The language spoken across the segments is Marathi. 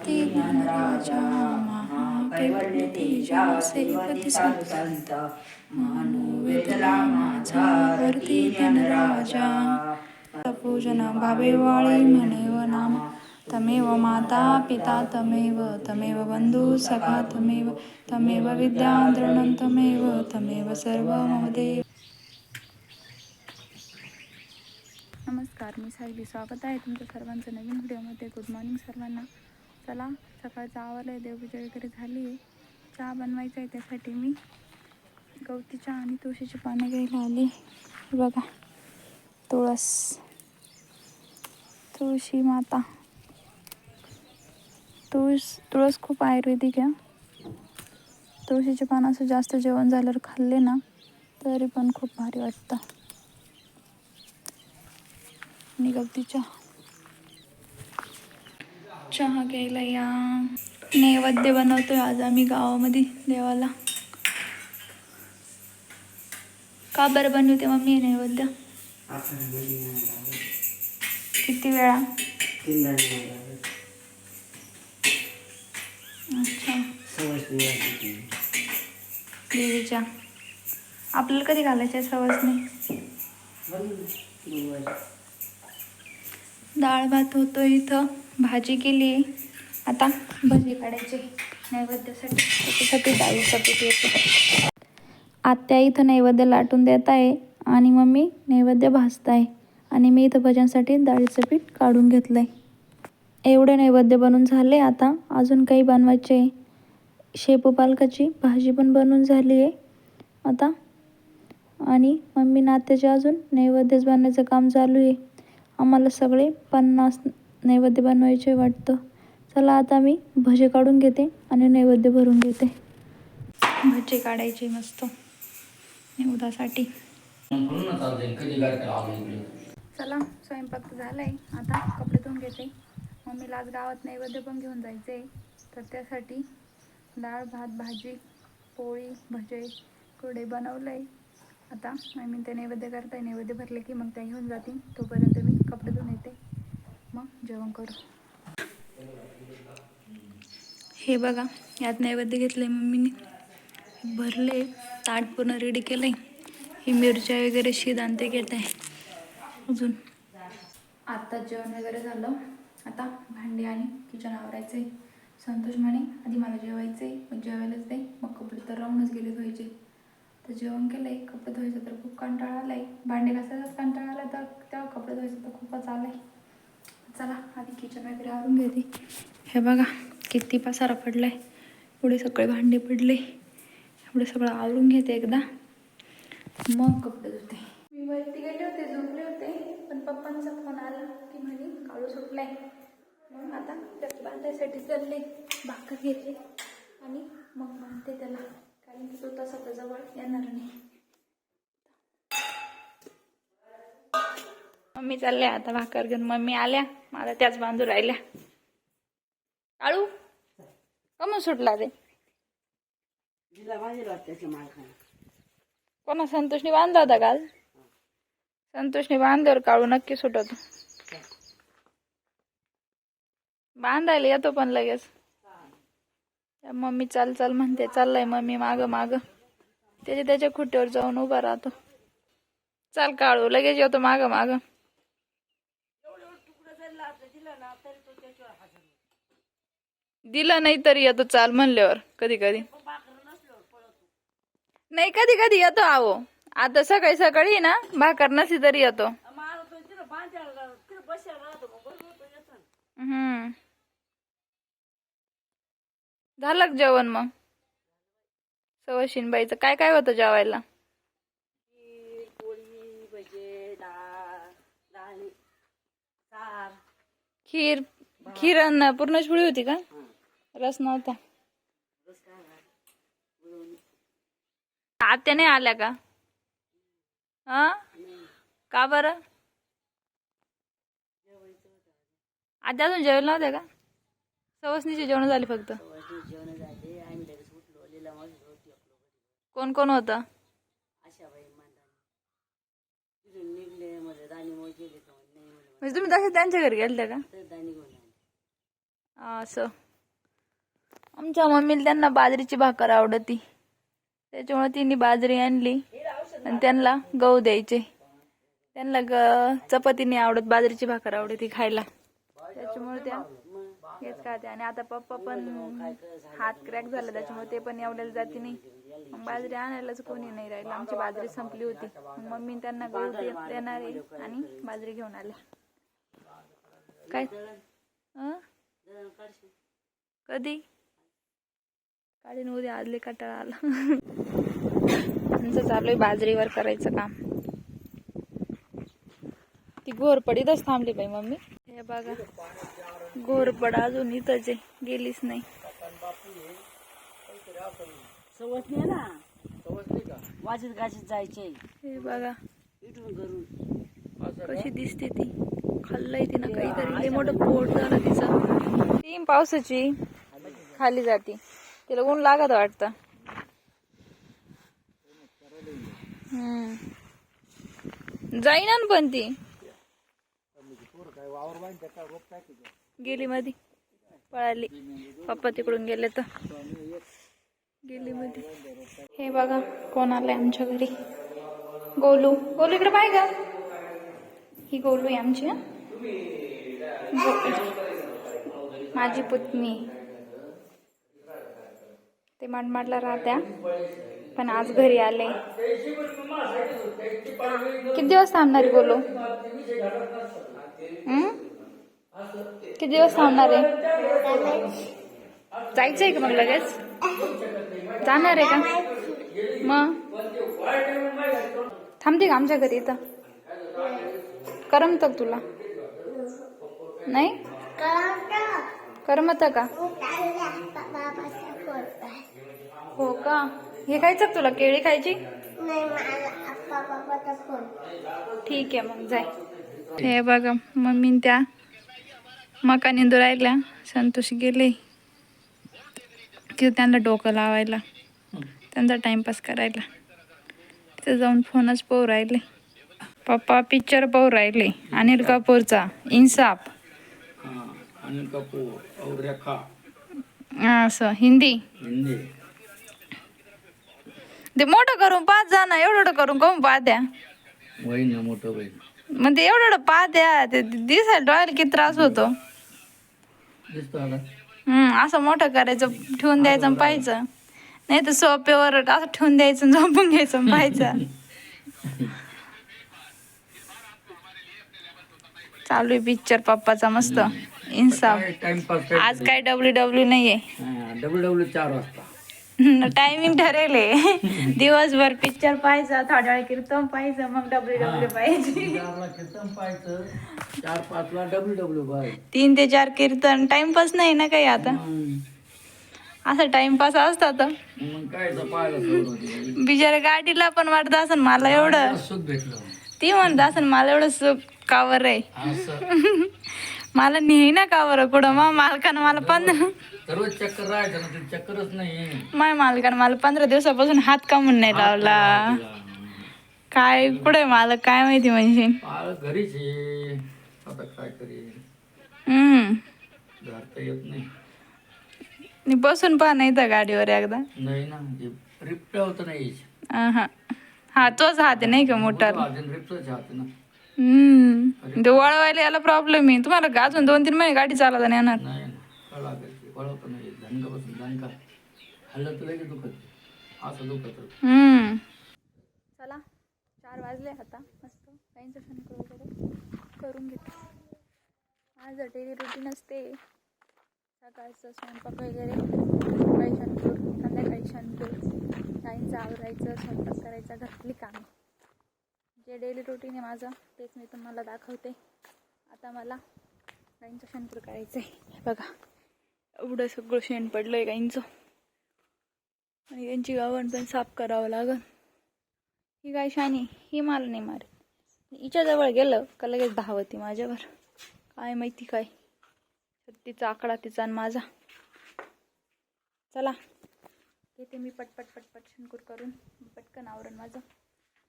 आरती ज्ञानराजा महाकैवल्य तेजा सेवती संत मानू माझा आरती ज्ञानराजा पूजन भावेवाळी म्हणेव नाम. तमेव माता पिता तमेव तमेव बंधू सखा तमेव तमेव विद्या द्रोणं तमेव तमेव सर्व मम नमस्कार मी सायली. स्वागत आहे तुमच्या सर्वांचं नवीन व्हिडिओमध्ये. गुड मॉर्निंग सर्वांना. चला सकाळचं आवरलं आहे देवपूजा वगैरे झाली आहे. चहा बनवायचा आहे त्यासाठी मी. गवती चहा आणि तुळशीची पानं घ्यायला आली. बघा तुळस. तुळशी माता. तुळस तुळस खूप आयुर्वेदिक आहे. तुळशीचे पानं असं जास्त जेवण झाल्यावर खाल्ले ना तरी पण खूप भारी वाटतं. आणि गवती चहा. चहा घ्यायला या नैवेद्य बनवतोय आज आम्ही गावामध्ये देवाला का बरं बनवते मम्मी नैवेद्य. किती वेळा. अच्छा. देवीच्या आपल्याला कधी घालायच्या सवस नाही बनवून गुरुवारी. डाळ भात होतो इथं भाजी केली आहे. आता भजी काढायची नैवेद्यासाठी. त्याच्यासाठी डाळीचं पीठ येते. आत्या इथं नैवेद्य लाटून देत आहे आणि मम्मी नैवेद्य भाजत आहे आणि मी इथं भज्यांसाठी डाळीचं पीठ काढून घेतलं आहे एवढे नैवेद्य बनून झाले आता. अजून काही बनवायचे आहे. शेपू पालकाची भाजी पण बनवून झाली आहे. आता आणि मम्मी नात्याचे अजून नैवेद्यच बनवायचं काम चालू आहे. आम्हाला सगळे पन्नास नैवेद्य बनवायचे वाटतं. चला आता मी भजे काढून घेते आणि नैवेद्य भरून घेते. भजे काढायचे मस्त. उदासाठी चला स्वयंपाक झाला आहे आता कपडे धुवून घेते. मम्मीला आज गावात नैवेद्य पण घेऊन जायचं आहे तर त्यासाठी डाळ भात भाजी पोळी भजे कोडे बनवलं आहे आता मी ते नैवेद्य करताय. नैवेद्य भरले की मग त्या घेऊन जातील. तोपर्यंत मी कपडे धुवून येते. मग जेवण करू. हे बघा यात नैवेद्य घेतलं आहे मम्मीने. भरले ताट पूर्ण रेडी केलं आहे ही मिरच्या वगैरे शीद आणते घेत आहे. अजून. आता जेवण वगैरे झालं. आता भांडी आणि किचन आवरायचं आहे संतोष म्हणे आधी मला जेवायचं आहे मग जेवायलाच दे. मग कपडे तर राहूनच गेले धुवायचे. तर जेवण केलं आहे कपडे धुवायचं तर खूप कंटाळा आला आहे भांडे घासायचाच कंटाळा आला तर तेव्हा कपडे धुवायचं तर खूपच आलं आहे चला आधी किचन वगैरे आवरून घेते. हे बघा किती पसारा पडला आहे एवढे सगळे भांडे पडले. एवढं सगळं आवरून घेते एकदा. मग कपडे धुते. मी वरती गेले होते झोपले होते पण पप्पांचा फोन आला. की म्हणे काळू सुटलाय. मग आता त्यात बांधायसाठी चालले भाकर घेतली. आणि मग बांधते त्याला. कारण की तो तसा तर जवळ येणार नाही. मम्मी चालले आता भाकर घेऊन. मम्मी आल्या. मला त्याच बांधू राहिल्या. काळू कमून सुटला ते कोणा संतोषने बांधला होता काल? संतोषने बांधल्यावर काळू नक्की सुटतो. बांधायला येतो पण लगेच. त्या मम्मी चाल चाल म्हणते चाललाय मम्मी माग माग. त्याच्या त्याच्या खुट्टीवर जाऊन उभा राहतो. चाल काळू लगेच येतो माग माग. दिलं नाही तरी येतो चाल म्हणल्यावर कधी कधी. नाही कधी कधी येतो आहो. आता सकाळी सकाळी ना भाकर नसली तरी येतो. हम्म. झालं का जेवण मग? सवशीनबाईचं काय काय होतं जेवायला पोळी भजे डाळ डाळ सार खीर खीर अन्न पुरणपोळी होती का? रस नव्हता. आत्या नाही आल्या का? हा? का बरं? आत्या अजून जेवण नव्हत्या का? सवसनीची जेवण झाली फक्त. कोण कोण होतं? म्हणजे तुम्ही तसे त्यांच्या घरी गेलत्या का? असं. आमच्या मम्मीला त्यांना बाजरीची भाकर आवडती. त्याच्यामुळे तिने बाजरी आणली आणि त्यांना गहू द्यायचे. त्यांना ग चपातीने आवडत बाजरीची भाकर आवडती खायला. त्याच्यामुळे त्या हेच खाते. आणि आता पप्पा पण हात क्रॅक झाला त्याच्यामुळे ते पण एवढ्याला जाते नाही. मग बाजरी आणायलाच कोणी नाही राहिलं. आमची बाजरी संपली होती. मम्मी त्यांना गहू देणार आहे आणि बाजरी घेऊन आल्या. काय? कधी? काढीन उद्या आजले कटाळा आला. आमचं चालू आहे बाजरीवर करायचं काम. ती घोरपडीतच थांबली बाई मम्मी. हे बघा घोरपड अजून इथंच आहे गेलीच नाही. सवत नाही ना? वाजत गाजत जायचे हे बघा कशी दिसते ती. खाल्लंय तिनं काहीतरी. लय मोठं पोट झालं तिचं. तीन पावसाची खाली जाती. तिला ऊन लागत वाटतं. हम्म. जाईना ना पण ती. गेली मधी. पळाली. पप्पा तिकडून गेले तर. गेली मध्ये हे बघा कोण आलंय आमच्या घरी. गोलू. गोलू इकडे पाय का ही गोलू आहे आमची माझी पुतणी. ते माडमाडला राहत्या पण आज घरी आले. किती दिवस थांबणार आहे किती दिवस थांबणार आहे? जायचंय का मग लगेच? जाणार आहे का? मग? थांबते का आमच्या घरी इथं? करमत तुला? नाही? करमत का? हो का? हे खायचं तुला? केळी खायची? ठीक आहे मग जाय. हे बघा मम्मी त्या मका निंदू राहिल्या संतोष गेले. तिथं त्यांना डोकं लावायला. त्यांचा टाइमपास करायला. तिथं जाऊन फोनच पाहू राहिले. पप्पा पिक्चर पाहू राहिले. अनिल कपूरचा. इन्साफ. अनिल कपूर और रेखा हा, असं. हिंदी? हिंदी. ते मोठं करून पाच जा ना एवढं एवढं करून करून पाहा द्या वही ना मोठं बहीण मग ते एवढं एवढं पाहा द्या ते दिसायला डोळ्याला किती त्रास होतो. दिसतो हम्म असं मोठं करायचं ठेवून द्यायचं आणि पाहायचं. नाही तर सोप्यावर असं ठेवून द्यायचं आणि झोपून घ्यायचं आणि पाहायचं. चालू आहे पिक्चर पप्पाचा मस्त. इन्साफ आज काय डब्ल्यू डब्ल्यू नाहीये. डब्ल्यू डब्ल्यू चार वाजता. टायमिंग ठरेल आहे. दिवसभर पिक्चर पाहायचा थोड्या वेळ कीर्तन पाहायचं मग डब्ल्यू डब्ल्यू पाहायचं. तीन ते चार कीर्तन. टाइमपास नाही ना काही आता. असं टाइमपास असतात बिचाऱ्या गाडीला पण वाटत असन मला एवढं. सुख भेटलं. ती म्हणत असन मला एवढं सुख कावर आहे. मला नेही ना कावर कुठं मग मालकानं मला पंधरा सर्व चक्कर राहायचं ना ते चक्करच नाही. माय मालकानं मला पंधरा दिवसापासून हात कामून नाही लावला. काय कुठे मालक काय माहिती म्हणजे? बाळ घरीच आहे. आता काय करेल हम्म. घर तर येत नाही. मी बसून पहा नाही तर गाडीवर एकदा. नाही ना रिप्ट होत नाही. अहं. हा तोच हात नाही का मोटर अजून रिप्टच हात ना. हम्म. ते वळवायला याला प्रॉब्लेम आहे. तुम्हाला अजून दोन तीन महिने गाडी चालवता नाही येणार. नाही ना कळ लागायची वळवत नाही. धनका बसून धनका हल्लं तर लगेच दुखत? असं दुखत. हम्म. चला चार वाजले आता. मस्त. काहींचं शंकर वगैरे. करून घेतो. आज डेली रुटीन असते. सकाळचं स्वयंपाक वगैरे. सकाळी शंकर संध्याकाळी शंकर काहींचं आवरायचं स्वयंपाक करायचा घरातली कामे. जे डेली रुटीन आहे माझं. तेच मी तुम्हाला दाखवते. आता मला गाईंचं शेणपूर करायचं आहे हे बघा. एवढं सगळं शेण पडलं आहे गाईंचं. आणि यांची गावण पण साफ करावं लागल. ही गाय शानी ही मला नाही मारत. हिच्या जवळ गेलं का लगेच धावती माझ्यावर. काय माहिती काय. तिचा आकडा तिचा आणि माझा. चला. येते मी पटपट पटपट शंकूर करून. पटकन आवरण माझं.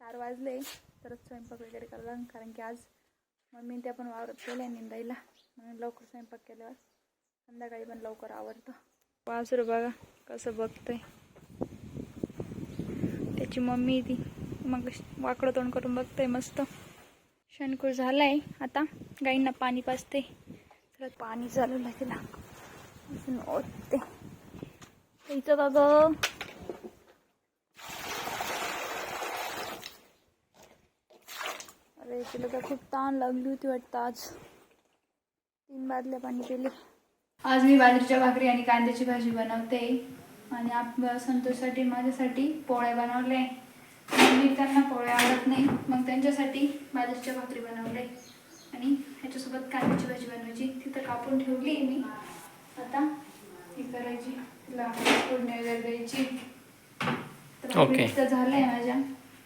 चार वाजले. तरच स्वयंपाक वगैरे करायला लागेल. कारण की आज मम्मी त्या पण वावरत गेल्या निंदायला म्हणून लवकर स्वयंपाक केल्यावर संध्याकाळी पण लवकर आवडतं वासरू बघा कसं बघतंय. त्याची मम्मी ती मग वाकडं तोंड करून बघतंय मस्त. शणकूर झालाय आता. गाईंना पाणी पाजते. तर पाणी चालवलं तिला. अजून ओतते. इथं बघ ग अरे तिला तर खूप ताण लागली होती वाटतं आज. तीन बादल्या पाणी पिले. आज मी बाजरीच्या भाकरी आणि कांद्याची भाजी बनवते. आणि आप संतोषसाठी माझ्यासाठी पोळ्या बनवले. मी त्यांना पोळ्या आवडत नाही. मग त्यांच्यासाठी बाजरीच्या भाकरी बनवले. आणि ह्याच्यासोबत कांद्याची भाजी बनवायची. तिथं कापून ठेवली मी. आता ही करायची. तिला फोडणी वगैरे द्यायची. तर. तिथं झालंय माझ्या.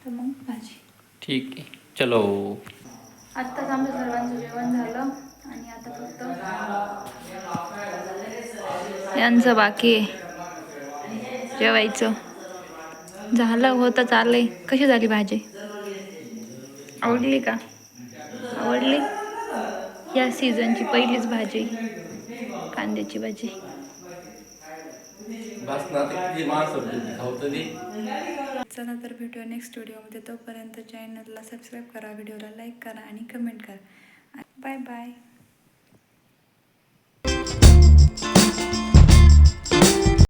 तर मग भाजी. ठीक आहे. चलो. आत्ताच आम्ही सर्वांचं जेवण झालं आणि आता फक्त यांचं बाकी आहे. जेवायचं. झालं होतं चाललंय. कशी झाली भाजी? आवडली का? आवडली? या सीझनची पहिलीच भाजी कांद्याची भाजी बस ना आता किती माणसं खावतं ते चला तर भेटूया नेक्स्ट व्हिडिओमध्ये तोपर्यंत चॅनलला सबस्क्राईब करा व्हिडिओला लाईक करा आणि कमेंट करा. Bye bye